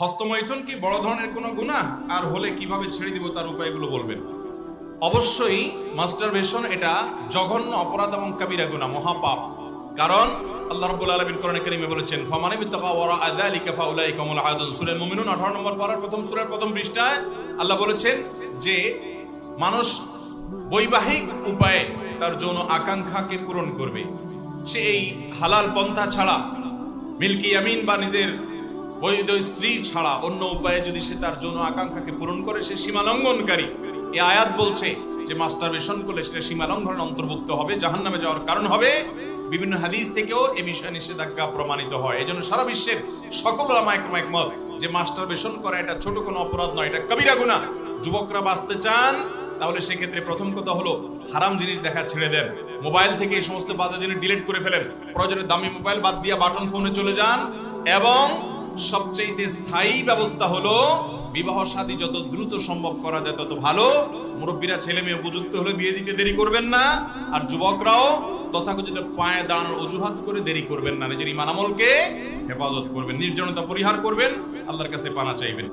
হস্তমৈথুন কি বড় ধরনের কোনো গুনাহ আর হলে কীভাবে ছেড়ে দিব তার উপায়গুলো বলবেন। অবশ্যই মাস্টারবেশন এটা জঘন্য অপরাধ এবং কাবিরা গুনাহ মহাপাপ। কারণ আল্লাহ রাব্বুল আলামিন কোরআনে কারীমে বলেছেন, ফামানি বিত্তাকা ওয়ারা আযালিকা ফাউলাইকা হুমুল আদুন সূরা মুমিনুন 18 নম্বর পারার প্রথম সূরার প্রথম পৃষ্ঠায় আল্লাহ বলেছেন যে, মানুষ বৈবাহিক উপায়ে তার যৌন আকাঙ্ক্ষাকে পূরণ করবে। সে এই হালাল পন্থা ছাড়া মিল্কি আমিন বা নিজের বৈধ স্ত্রী ছাড়া অন্য উপায়ে যদি সে তার যৌন আকাঙ্ক্ষাকে পূরণ করে, সে সীমা লঙ্ঘনকারী এই আয়াত বলছে যে মাস্টারবেশন করলে সেটা সীমা লঙ্ঘনের অন্তর্ভুক্ত হবে, জাহান্নামে যাওয়ার কারণ হবে। বিভিন্ন হাদিস থেকেও এ বিষয়ে নিষেধাজ্ঞা প্রমাণিত হয়। এই জন্য সারা বিশ্বের সকল একরম একমত যে মাস্টারবেশন করা এটা ছোট কোনো অপরাধ নয়, এটা কবিরা গুনাহ। যুবকরা বাঁচতে চান, তাহলে সেক্ষেত্রে প্রথম কথা হলো হারাম জিনিস দেখা ছেড়ে দেন। মোবাইল থেকে এই সমস্ত বাজে জিনিস ডিলিট করে ফেলেন। প্রয়োজনে দামি মোবাইল বাদ দিয়া বাটন ফোনে চলে যান এবং সবচেয়ে স্থায়ী ব্যবস্থা হলো বিবাহ শাদী যত দ্রুত সম্ভব করা যায় তত ভালো। মুরব্বীরা ছেলে মেয়ে উপযুক্ত হলে বিয়ে দিতে দেরি করবেন না। আর যুবকরাও তথাকথিত পায়ে দাঁড়ানোর অজুহাত করে দেরি করবেন না। নিজের ইমান আমলকে হেফাজত করবেন, নির্জনতা পরিহার করবেন, আল্লাহর কাছে পানা চাইবেন।